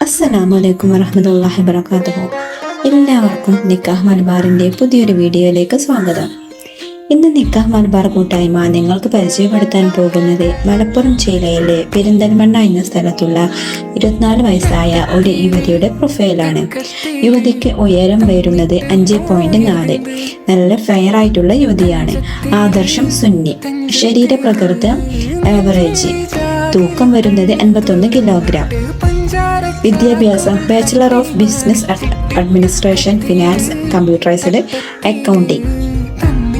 അസ്സലാമു അലൈക്കും വറഹ്മത്തുള്ളാഹി വബറകാതുഹു. എല്ലാവർക്കും നിക്കാഹ് മലബാറിന്റെ പുതിയൊരു വീഡിയോയിലേക്ക് സ്വാഗതം. ഇന്ന് നിക്കാഹ് മലബാർ കൂട്ടായ്മ നിങ്ങൾക്ക് പരിചയപ്പെടുത്താൻ പോകുന്നത് മലപ്പുറം ജില്ലയിലെ പെരിന്തൽമണ്ണ എന്ന സ്ഥലത്തുള്ള ഇരുപത്തിനാല് വയസ്സായ ഒരു യുവതിയുടെ പ്രൊഫൈലാണ്. യുവതിക്ക് ഉയരം വരുന്നത് അഞ്ച് പോയിന്റ് നാല്. നല്ല ഫെയർ ആയിട്ടുള്ള യുവതിയാണ്. ആദർശം സുന്നി. ശരീരപ്രകൃതം ആവറേജ് തൂക്കം വരുന്നത് എൺപത്തൊന്ന് കിലോഗ്രാം വിദ്യാഭ്യാസം bachelor of business administration finance computerized accounting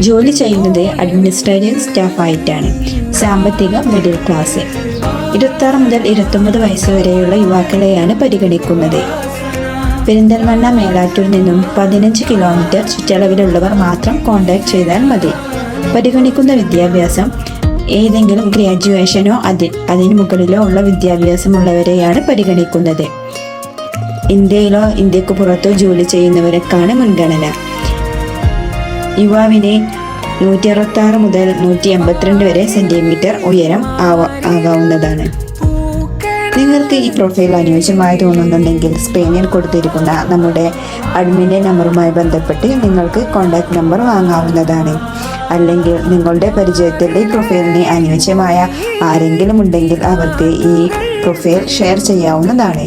ജോലി ചെയ്യുന്നത് അഡ്മിനിസ്ട്രേറ്റീവ് സ്റ്റാഫായിട്ടാണ് സാമ്പത്തിക മിഡിൽ ക്ലാസ് ഇരുപത്താറ് മുതൽ ഇരുപത്തൊമ്പത് വയസ്സ് വരെയുള്ള യുവാക്കളെയാണ് പരിഗണിക്കുന്നത്. പെരിന്തൽമണ്ണ മേലാറ്റൂരിൽ നിന്നും പതിനഞ്ച് കിലോമീറ്റർ ചുറ്റളവിലുള്ളവർ മാത്രം കോൺടാക്ട് ചെയ്താൽ മതി. പരിഗണിക്കുന്ന വിദ്യാഭ്യാസം ഏതെങ്കിലും ഗ്രാജുവേഷനോ അതി അതിന് മുകളിലോ ഉള്ള വിദ്യാഭ്യാസമുള്ളവരെയാണ് പരിഗണിക്കുന്നത്. ഇന്ത്യയിലോ ഇന്ത്യയ്ക്ക് പുറത്തോ ജോലി ചെയ്യുന്നവരെക്കാണ് മുൻഗണന. യുവാവിനെ നൂറ്റി അറുപത്തി ആറ് മുതൽ നൂറ്റി എൺപത്തിരണ്ട് വരെ സെന്റിമീറ്റർ ഉയരം ആവ ആകാവുന്നതാണ്. നിങ്ങൾക്ക് ഈ പ്രൊഫൈൽ അനുയോജ്യമായി തോന്നുന്നുണ്ടെങ്കിൽ സ്ക്രീനിൽ കൊടുത്തിരിക്കുന്ന നമ്മുടെ അഡ്മിന്റെ നമ്പറുമായി ബന്ധപ്പെട്ട് നിങ്ങൾക്ക് കോൺടാക്ട് നമ്പർ വാങ്ങാവുന്നതാണ്. അല്ലെങ്കിൽ നിങ്ങളുടെ പരിചയത്തിൽ ഈ പ്രൊഫൈലിന് അനുയോജ്യമായ ആരെങ്കിലും ഉണ്ടെങ്കിൽ അവർക്ക് ഈ പ്രൊഫൈൽ ഷെയർ ചെയ്യാവുന്നതാണ്.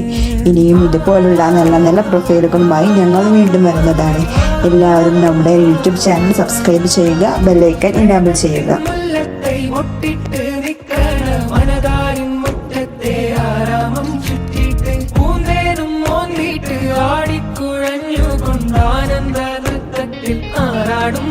ഇനിയും ഇതുപോലുള്ള നല്ല നല്ല പ്രൊഫൈലുകളുമായി ഞങ്ങൾ വീണ്ടും വരുന്നതാണ്. എല്ലാവരും നമ്മുടെ യൂട്യൂബ് ചാനൽ സബ്സ്ക്രൈബ് ചെയ്യുക ബെല്ലൈക്കൻ ഇനാമിൽ ചെയ്യുക. ആടിക്കുഴഞ്ഞുകൊണ്ട് ആനന്ദ നൃത്തത്തിൽ ആറാടും